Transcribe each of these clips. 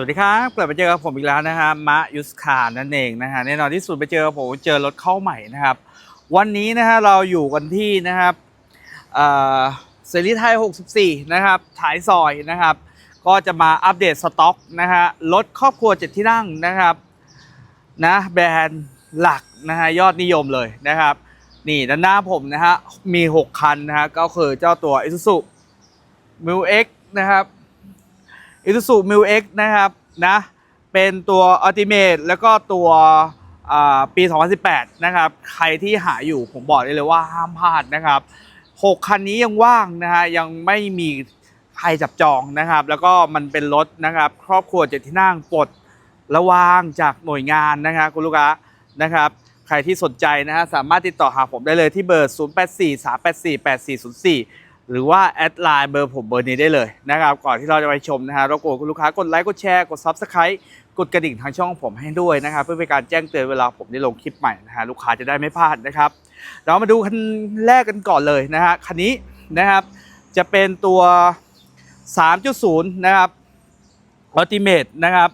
สวัสดีครับ กลับมาเจอกับผมอีกแล้วนะฮะมะยุสคานั่นเองนะฮะแน่นอนที่สุดไปเจอผมเจอรถเข้าใหม่นะครับ วันนี้นะฮะเราอยู่กันที่นะครับเอ่อเซรีไทย 64 นะครับท้ายซอยนะครับ ก็จะมาอัปเดตสต็อกนะฮะรถครอบครัวเจ็ดที่นั่งนะครับนะแบรนด์หลักนะฮะยอดนิยมเลยนะครับ นี่ด้านหน้าผมนะฮะมี 6 คันนะฮะก็คือเจ้าตัว Isuzu m u X นะครับ i s u z u m u X นะครับนะเป็นตัว Ultimate แล้วก็ตัวปี 2018 นะครับ ใครที่หาอยู่ผมบอกได้เลยว่าห้ามพลาดนะครับ 6 คันนี้ยังว่างนะฮะยังไม่มีใครจับจองนะครับ แล้วก็มันเป็นรถนะครับ ครอบครัวเจ็ดที่นั่งปลดระวางจากหน่วยงานนะครับคุณลูกค้านะครับใครที่สนใจนะฮะสามารถติดต่อหาผมได้เลยที่เบอร์ 0843848404 หรือว่าแอดไลน์เบอร์ผมเบอร์นี้ได้เลยนะครับ ก่อนที่เราจะไปชมนะฮะรบกวนคุณลูกค้ากดไลค์กดแชร์กด Subscribe กดกระดิ่งทางช่องผมให้ด้วยนะครับ เพื่อเป็นการแจ้งเตือนเวลาผมได้ลงคลิปใหม่นะฮะลูกค้าจะได้ไม่พลาดนะครับ เรามาดูคันแรกกันก่อนเลยนะฮะคันนี้นะครับจะเป็นตัว 3.0 นะครับ Ultimate นะครับ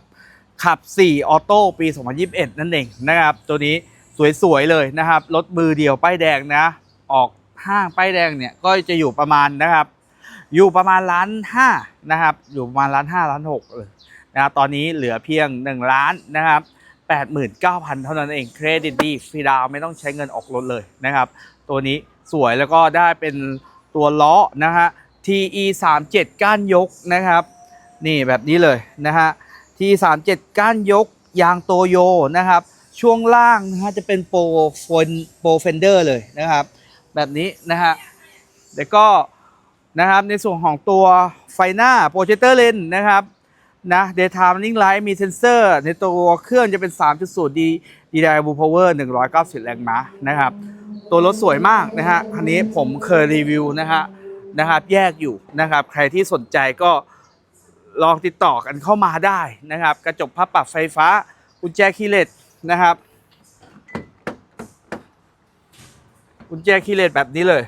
ขับ 4 ออโต้ปี 2021 นั่นเองนะครับ ตัวนี้สวยๆเลยนะครับ รถมือเดียวป้ายแดงนะ ออก ห้างป้ายแดงเนี่ยก็จะอยู่ประมาณนะครับ อยู่ประมาณล้านห้านะครับ อยู่ประมาณล้านห้าล้านหกเลยนะครับตอนนี้เหลือเพียง1ล้านนะครับ89,000 เท่านั้นเองเครดิตดีฟรีดาวไม่ต้องใช้เงินออกรถเลยนะครับ ตัวนี้สวยแล้วก็ได้เป็นตัวล้อนะฮะ TE 3 7ก้านยกนะครับ นี่แบบนี้เลยนะฮะ T 3 7ก้านยก ยางโตโยนะครับ ช่วงล่างนะฮะจะเป็นโปรฟนโปรเฟนเดอร์เลยนะครับ แบบนี้นะฮะแล้วก็นะครับในส่วนของตัวไฟหน้าโปรเจคเตอร์เลนนะครับนะ daytime running light มีเซนเซอร์ ในตัวเครื่องจะเป็น 3.0 D DDI Power 190 แรงม้านะครับ ตัวรถสวยมากนะฮะคันนี้ผมเคยรีวิวนะฮะนะครับแยกอยู่นะครับ ใครที่สนใจก็ลองติดต่อกันเข้ามาได้นะครับ กระจกพับปรับไฟฟ้ากุญแจคีย์เลสนะครับ กุญแจคีย์เลสแบบนี้เลย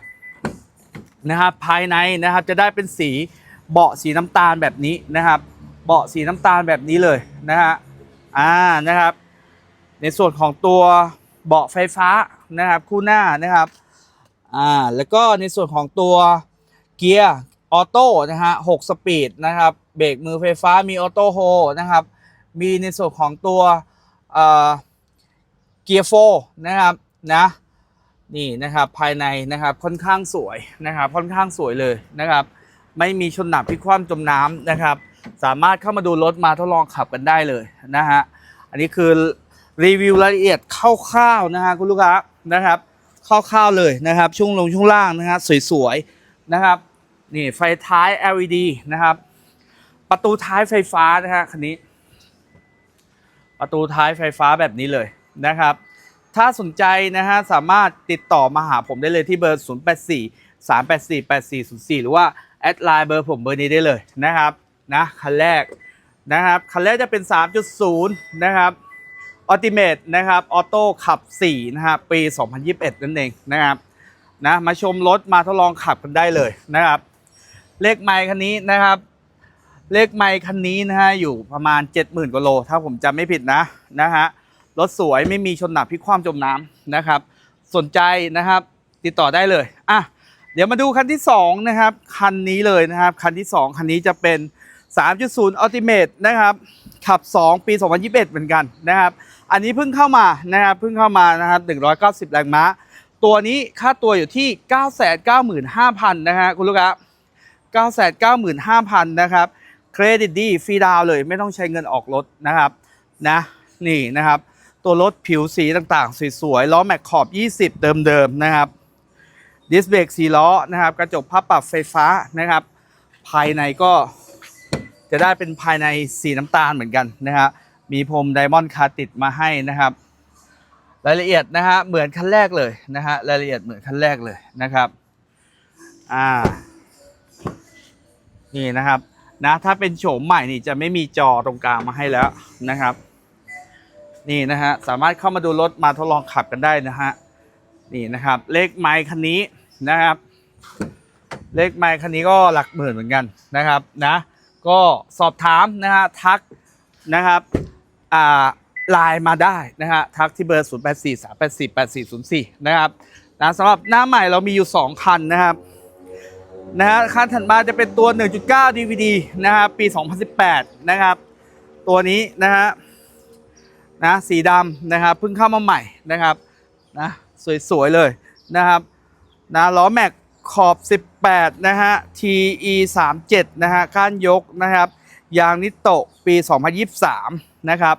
นะครับภายในนะครับจะได้เป็นสีเบาะสีน้ำตาลแบบนี้นะครับ เบาะสีน้ำตาลแบบนี้เลยนะฮะอ่านะครับ ในส่วนของตัวเบาะไฟฟ้านะครับคู่หน้านะครับอ่าแล้วก็ในส่วนของตัวเกียร์ออโต้นะฮะหกสปีดนะครับเบรกมือไฟฟ้ามีออโต้โฮนะครับ มีในส่วนของตัวเกียร์โฟนะครับนะ นี่นะครับภายในนะครับค่อนข้างสวยนะครับค่อนข้างสวยเลยนะครับ ไม่มีชนหนักพิคว่ำจมน้ำนะครับ สามารถเข้ามาดูรถมาทดลองขับกันได้เลยนะฮะอันนี้คือรีวิวรายละเอียดคร่าวๆนะฮะคุณลูกค้านะครับคร่าวๆเลยนะครับช่วงลงช่วงล่างนะฮะสวยๆนะครับนี่ไฟท้าย LED นะครับ ประตูท้ายไฟฟ้านะฮะคันนี้ ประตูท้ายไฟฟ้าแบบนี้เลยนะครับ ถ้าสนใจนะฮะสามารถติดต่อมาหาผมได้เลยที่เบอร์ 084 384 8404 หรือว่า แอดไลน์เบอร์ผมเบอร์นี้ได้เลยนะครับนะคันแรกนะครับคันแรกจะเป็น 3.0 นะครับอัลติเม e นะครับออโต้ขับ 4 นะฮะปี 2021 นั่นเองนะครับนะมาชมรถมาทดลองขับกันได้เลยนะครับ เลขไมค์คันนี้นะครับ เลขไมค์คันนี้นะฮะอยู่ประมาณ 70,000กว่าโล ถ้าผมจำไม่ผิดนะนะฮะ รถสวยไม่มีชนหนักพลิกคว่ำจมน้ำนะครับ สนใจนะครับติดต่อได้เลยอะเดี๋ยวมาดูคันที่2นะครับคันนี้เลยนะครับ คันที่ 2 คันนี้จะเป็น 3.0 Ultimate นะครับ ขับ 2 ปี 2021 เหมือนกันนะครับ อันนี้เพิ่งเข้ามานะครับเพิ่งเข้ามานะครับ190 แรงม้า ตัวนี้ค่าตัวอยู่ที่ 995,000 นะฮะคุณลูกค้า995,000 นะครับ เครดิตดีฟรีดาวเลยไม่ต้องใช้เงินออกรถนะครับนะนี่นะครับ ตัวรถผิวสีต่างๆ สวยๆล้อแม็กขอบ 20 เดิมๆนะครับดิสเบรกสีล้อนะครับ กระจกพับปรับไฟฟ้านะครับ ภายในก็จะได้เป็นภายในสีน้ำตาลเหมือนกันนะฮะมีพรมไดมอนด์คาติดมาให้นะครับ รายละเอียดนะฮะเหมือนคันแรกเลยนะฮะรายละเอียดเหมือนคันแรกเลยนะครับอ่านี่นะครับนะถ้าเป็นโฉมใหม่นี่จะไม่มีจอตรงกลางมาให้แล้วนะครับ นี่นะฮะสามารถเข้ามาดูรถมาทดลองขับกันได้นะฮะนี่นะครับเลขไมค์คันนี้นะครับ เลขไมค์คันนี้ก็หลักหมื่นเหมือนกันนะครับนะก็สอบถามนะฮะทักนะครับอ่าไลน์มาได้นะฮะทักที่เบอร์ 0 8 4 3 8 4 8 4 0 4 นะครับนะสำหรับหน้าใหม่เรามีอยู่ 2 คันนะครับนะฮะคันถัดมาจะเป็นตัว 1.9 DVD นะครับปี 2018 นะครับ ตัวนี้นะฮะ นะสีดำนะครับเพิ่งเข้ามาใหม่นะครับนะสวยๆเลยนะครับนะล้อแม็กขอบ 18 นะฮะ TE 37นะฮะก้านยกนะครับ ยางนิโตะปี 2023 นะครับ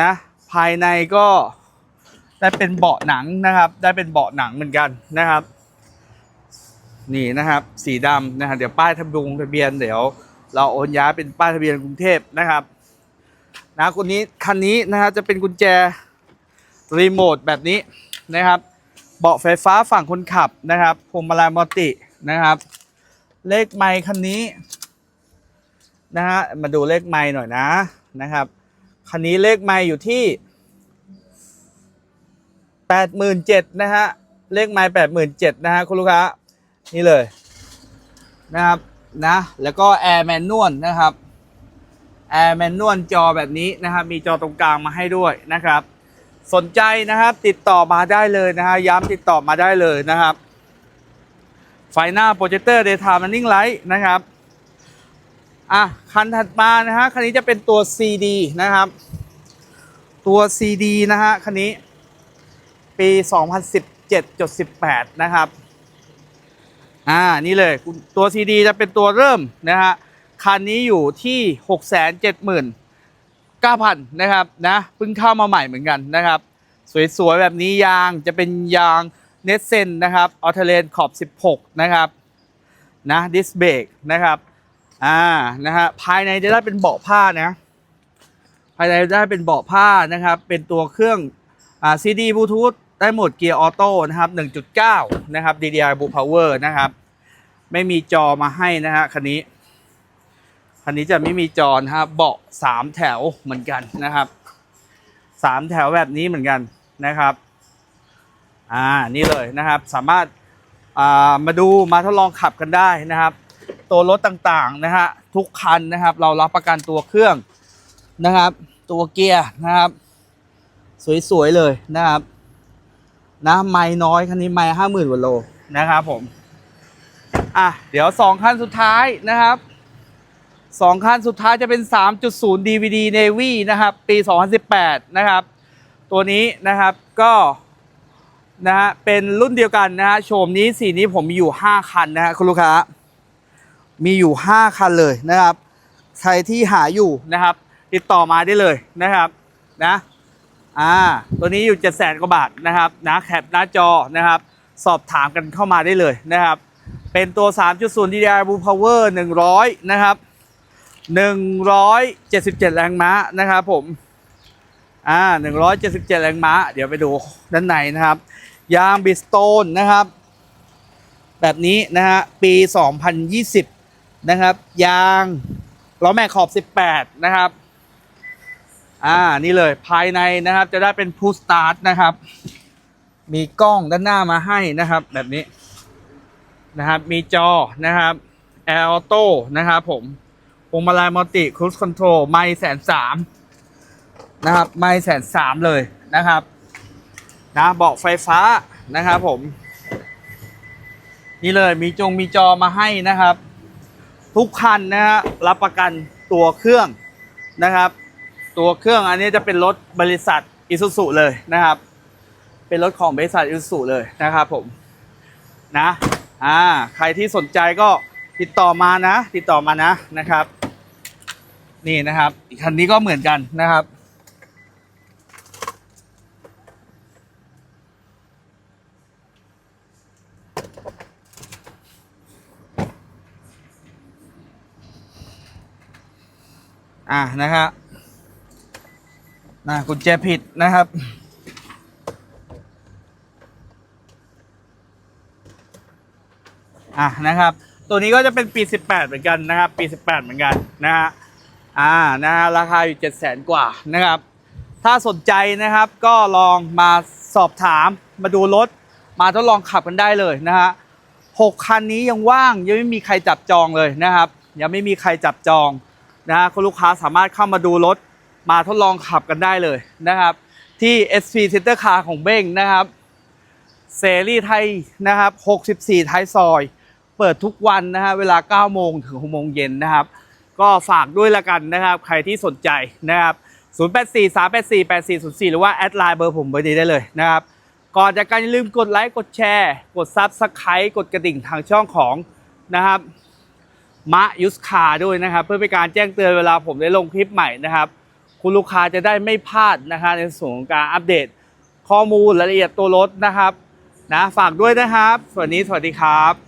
นะภายในก็ได้เป็นเบาะหนังนะครับ ได้เป็นเบาะหนังเหมือนกันนะครับ นี่นะครับสีดำนะครับเดี๋ยวป้ายทะเบียนทะเบียนเดี๋ยว เราโอนย้ายเป็นป้ายทะเบียนกรุงเทพนะครับ นะคนนี้คันนี้นะครับจะเป็นกุญแจรีโมทแบบนี้นะครับเบาะไฟฟ้าฝั่งคนขับนะครับพวงมาลัยมัลตินะครับ เลขไมค์คันนี้นะฮะมาดูเลขไมค์หน่อยนะนะครับคันนี้เลขไมค์อยู่ที่แปดหมื่นเจ็ดนะฮะเลขไมค์แปดหมื่นเจ็ดนะฮะคุณลูกค้านี่เลยนะครับนะแล้วก็แอร์แมนนวลนะครับ แอร์แมนนวลจอแบบนี้นะครับ มีจอตรงกลางมาให้ด้วยนะครับ สนใจนะครับติดต่อมาได้เลยนะฮะย้ำติดต่อมาได้เลยนะครับ ไฟหน้าโปรเจคเตอร์ Daytime Running Light นะครับอะคันถัดมานะฮะคันนี้จะเป็นตัว CD นะครับ ตัว CD นะฮะคันนี้ปี 2017.18 นะครับ อ่า นี่เลย ตัว CD จะเป็นตัวเริ่มนะฮะ คันนี้อยู่ที่670,000 9,000นะครับนะเพิ่งเข้ามาใหม่เหมือนกันนะครับ สวยๆ แบบนี้ยางจะเป็นยางเนสเซนนะครับออเทเลนขอบ 16 นะครับนะดิสเบรกนะครับอ่านะฮะภายในจะได้เป็นเบาะผ้านะ ภายในได้เป็นเบาะผ้านะครับ เป็นตัวเครื่องอ่าซีดีบลูทูธได้หมดเกียร์ออโต้นะครับ 1.9 นะครับ DDI Blue Power นะครับ ไม่มีจอมาให้นะฮะคันนี้ คันนี้จะไม่มีจอนะครับ เบาะสามแถวเหมือนกันนะครับสามแถวแบบนี้เหมือนกันนะครับ อ่า นี่เลยนะครับ สามารถอ่ามาดูมาทดลองขับกันได้นะครับ ตัวรถต่างๆนะฮะทุกคันนะครับ เรารับประกันตัวเครื่องนะครับ ตัวเกียร์นะครับ สวยๆเลยนะครับนะไม่น้อยคันนี้ไม่ห้าหมื่นกว่าโลนะครับผม อะ เดี๋ยวสองคันสุดท้ายนะครับ สองคันสุดท้ายจะเป็น 3.0 DVD Navy นะครับ ปี 2018 นะครับ ตัวนี้นะครับก็นะฮะเป็นรุ่นเดียวกันนะฮะโฉมนี้สีนี้ผมมีอยู่ 5 คันนะฮะคุณลูกค้า มีอยู่ 5 คันเลยนะครับ ใครที่หาอยู่นะครับ ติดต่อมาได้เลยนะครับนะอ่าตัวนี้อยู่7 0 0 0 0กว่าบาทนะครับนะแคปหน้าจอนะครับ สอบถามกันเข้ามาได้เลยนะครับ เป็นตัว 3.0 DDI Blue Power 100 นะครับ 177 แรงม้านะครับผม อ่า 177 แรงม้า เดี๋ยวไปดูด้านในนะครับ ยางบิสโตนนะครับ แบบนี้นะฮะ ปี 2020 นะครับ ยางล้อแม็กขอบ 18 นะครับ อ่า นี่เลย ภายในนะครับ จะได้เป็นพูสตาร์ทนะครับ มีกล้องด้านหน้ามาให้นะครับ แบบนี้ นะครับ มีจอ นะครับ แอร์ออโต้ นะครับผม พวงมาลัยมัลติครู e คอนโทรลไม่แสนสามนะครับไม่แสนสามเลยนะครับนะเบาะไฟฟ้านะครับผม นี่เลยมีจงมีจอมาให้นะครับ ทุกคันนะฮะรับประกันตัวเครื่องนะครับ ตัวเครื่องอันนี้จะเป็นรถบริษัทอิซูซุเลยนะครับ เป็นรถของบริษัทอิซูซุเลยนะครับผมนะอ่าใครที่สนใจก็ติดต่อมานะ ติดต่อมานะนะครับ นี่นะครับ อีกคันนี้ก็เหมือนกันนะครับ อ่านะครับนะกุญแจผิดนะครับอะนะครับ ตัวนี้ก็จะเป็นปี 18 เหมือนกันนะครับ ปี 18 เหมือนกันนะฮะ อ่านะฮะราคาอยู่7 0 0 0 0กว่านะครับ ถ้าสนใจนะครับก็ลองมาสอบถามมาดูรถ มาทดลองขับกันได้เลยนะฮะหกคันนี้ยังว่างยังไม่มีใครจับจองเลยนะครับ ยังไม่มีใครจับจองนะฮะคุณลูกค้าสามารถเข้ามาดูรถ มาทดลองขับกันได้เลยนะครับ ที่ SP Center Car ของเบ้งนะครับเสรีไทยนะครับ 64 ไทยซอย เปิดทุกวันนะฮะ เวลา 9 โมงถึง 6 โมงเย็นนะครับ ก็ฝากด้วยละกันนะครับ ใครที่สนใจนะครับ 084 384 8404 หรือว่าแอดไลน์เบอร์ผมเบอร์นี้ได้เลยนะครับ ก่อนจากการอย่าลืมกดไลค์กดแชร์ กดซับสไครต์กดกระดิ่งทางช่องของนะครับมะยุสคาด้วยนะครับ เพื่อเป็นการแจ้งเตือนเวลาผมได้ลงคลิปใหม่นะครับ คุณลูกค้าจะได้ไม่พลาดนะครับในส่วนของการอัปเดตข้อมูลรายละเอียดตัวรถนะครับนะฝากด้วยนะครับ สวัสดีสวัสดีครับ